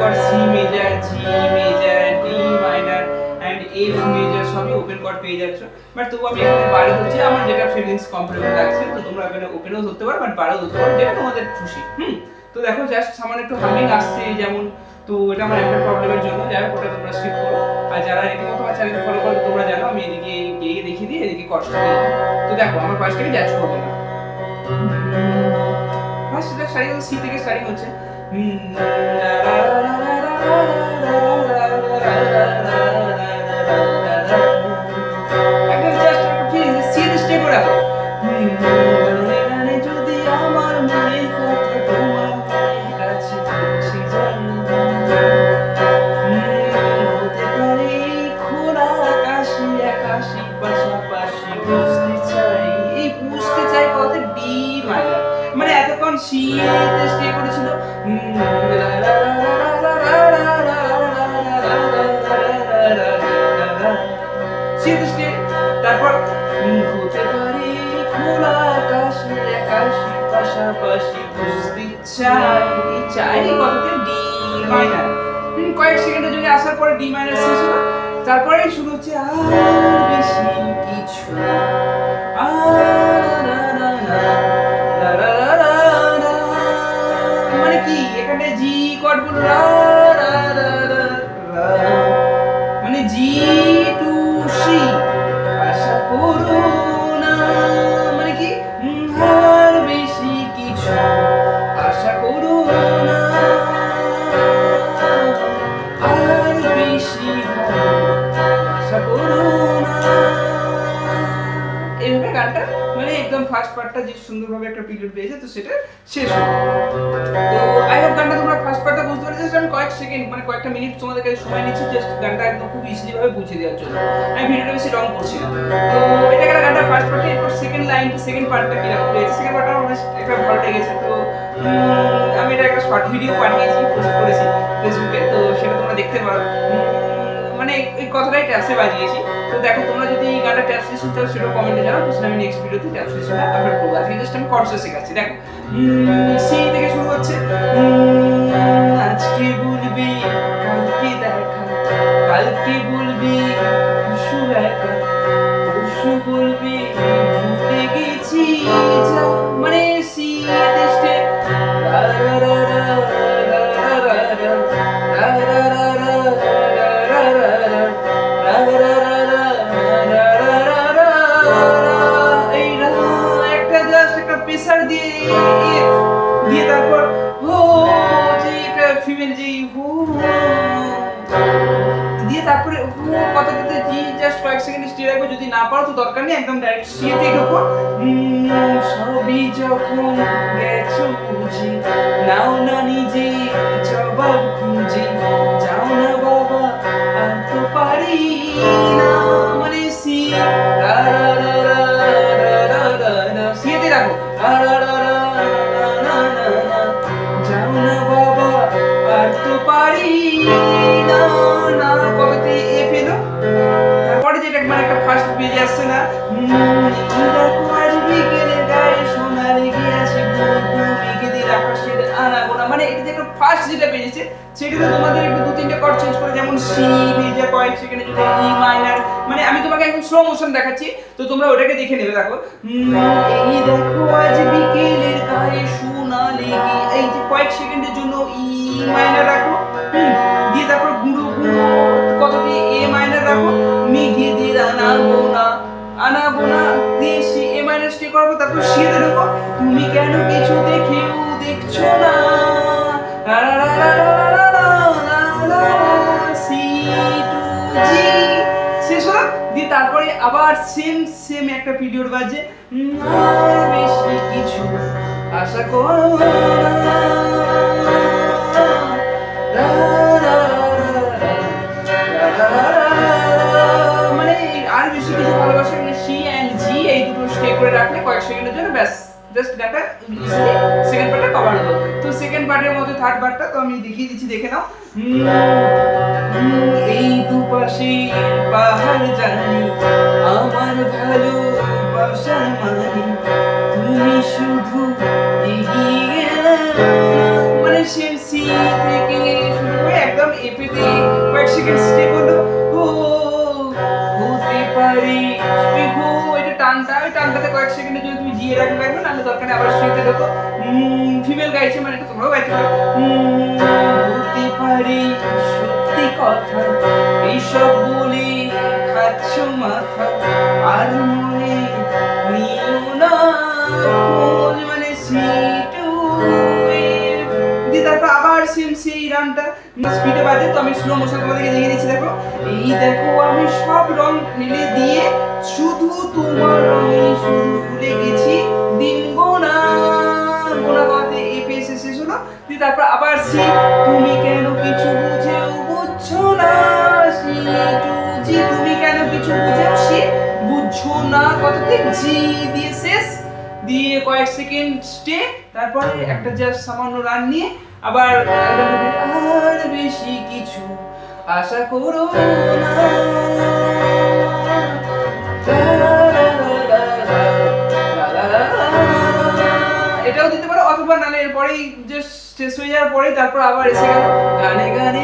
Chord C major G major D minor and F major সবই open chord পেয়ে যাচ্ছ। But তবু আমি এখানে বারে হচ্ছে, আমার যেটা ফিলিংস কমফোর্টেবল লাগছে, তো তোমরা এখানে ওপেনও ধরতে পারো বাট বারেও ধরতে পারো, যেটা তোমাদের খুশি, হুম? তো দেখো জাস্ট সামান্য একটু হামিং আসছে যেমন, তো এটা আমার একটা প্রবলেমের জন্য, যাই হোক, ওটা তোমরা স্কিপ করো। আর যারা রীতিমতো আমার চ্যানেল ফলো করো তোমরা জানো, আমি এদিকে গিয়ে দেখিয়ে দিই, এদিকে কষ্ট দিই তো দেখো, আমার ভয়েসটাকে জাজ করবে না। এটা স্টার্টিং সি থেকে স্টার্টিং হচ্ছে। Mm-hmm. মানে এতক্ষণ সি তে স্টে করেছিল সি স্টে তারপর হতে পারে খোলা আকাশে আকাশে পাশাপাশি বুঝতে চাই চাই কথাতে ডি মাইনার কয়েক সেকেন্ডের জন্য আসার পরে ডি মাইনার শেষ হলো। তারপরে শুরু হচ্ছে আর বেশি কিছু আর না মানে কি? আর বেশি কিছু আশা করো না। আর বেশি আশা করো গানটা? মানে একদম ফার্স্ট পার্টটা যে সুন্দরভাবে একটা পিরিয়ড পেয়েছে, তো সেটা শেষ হলো। তো আই হোপ গানটা তোমরা ফার্স্ট পার্টটা বুঝতে পেরেছ আমি কয়েক সেকেন্ড মানে কয়েকটা মিনিট তোমাদের কাছে সময় নিচ্ছি জাস্ট গানটা একদম খুব ইজিলি ভাবে বুঝিয়ে দেওয়ার জন্য। আমি ভিডিওটা বেশি লং করছি না। তো এটা গেলে গানটা ফার্স্ট পার্টে এরপর সেকেন্ড লাইন সেকেন্ড পার্টটা কীরকম পেয়েছে সেকেন্ড পার্টটা আমার একটা ভালো লেগেছে। তো আমি এটা একটা শর্ট ভিডিও পাঠিয়েছি পোস্ট করেছি ফেসবুকে তো সেটা তোমরা দেখতে পারো। মানে এই কথাটাই ট্যাপসে বাজিয়েছি তো দেখো, তোমরা যদি এই গানটা ট্যাপস শুনতে চাও, সেটা কমেন্টে জানাও তো আমি নেক্সট ভিডিওতে ট্যাপস লিসনটা আপলোড করব আজকে জাস্ট আমি কর্সে শেখাচ্ছি। দেখো সি থেকে শুরু হচ্ছে আজকে বলবি, কালকে দেখা। কালকে বলবি পরশু একা। পরশু বলবি দিয়ে তারপরে কথাটাতে জি জাস্ট কয়েক সেকেন্ড স্টে রাখবে, যদি না পারো তো দরকার নেই, একদম ডাইরেক্ট সিয়েতে ঢোকো। সবই যখন গেছো বুঝি নাও না নিজে জবাব খুঁজে। ফার্স্ট না। আনাগোনা। মানে ফার্স্ট যেটা পেয়েছে সেটাতে তোমাদের দু তিনটে কর্ড চেঞ্জ করে, যেমন সি মেজর কয়েক ই মাইনার মানে আমি তোমাকে একদম স্লো দেখাচ্ছি, তো তোমরা ওটাকে দেখে নেবে, দেখো। এই দেখো আজ বিকেলের গায়ে সেম সেম একটা পিরিয়ড বাজে। বেশি কিছু আশা কর মানে আর বেশি কিছু ভালোবাসা মানে সি অ্যান্ড জি এই দুটো স্টে করে রাখলে কয়েক সেকেন্ডের জন্য ব্যাস। রা ইজিলি সেকেন্ড পার্টটা কভার হলো। তো সেকেন্ড পার্টের মধ্যে থার্ড পার্টটা তো আমি দেখিয়ে দিচ্ছি দেখে নাও। উম, উম, এই দুপাশে পাহাড় জানি আমার ভালোবাসার মানি। তুমি শুধু এগিয়ে মানে সেম সি থেকে শুরু করে একদম এপিতে কয়েক সেকেন্ড স্টেপ হলো হতে পারে টানটা ওই টানটাতে কয়েক সেকেন্ডের জন্য তুমি জিয়ে রাখলে লাগবে নাহলে দরকার আবার শুইতে দেখো ফিমেল গাইছে মানে এটা তোমরাও গাইতে পারো। হতে পারে সত্যি কথা এইসব বলে খাচ্ছ মাথা আর মনে নিও না মানে সিটু দিয়ে তারপর আবার সেম সেই গানটা স্পিডে বাজে তো আমি স্লো মোশন তোমাদেরকে দেখিয়ে দিচ্ছি, দেখো। এই দেখো, আমি সব রং ফেলে দিয়ে শুধু তোমার রঙে শুধু ভুলে গেছি দিন গোনা। গোনা গাতে এফে এসে শেষ তারপর আবার সি তুমি কেন কিছু বুঝেও বুঝছ না? সি টু জি, তুমি কেন কিছু বুঝেও সে বুঝছ না? কথাতে জি দিয়ে শেষ। দিয়ে কয়েক সেকেন্ড স্টে তারপরে একটা জাস্ট সামান্য রান নিয়ে আবার আর বেশি কিছু আশা করো না। এটাও দিতে পারো, অথবা নালে এরপরেই যে শেষ হয়ে যাওয়ার পরেই তারপর আবার এসে গানে গানে।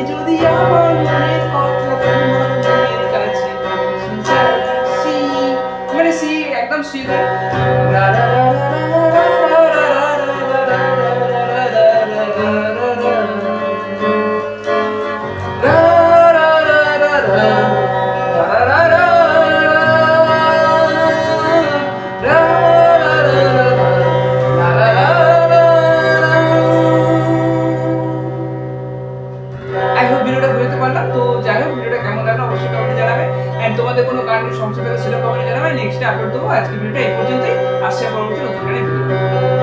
কোনো সমস্যা থাকলে সেটা কমেন্টে জানাবে নেক্সট আপলোড দেবো আজকে ভিডিওটা এই পর্যন্তই। আসছে পরবর্তী নতুন ভিডিও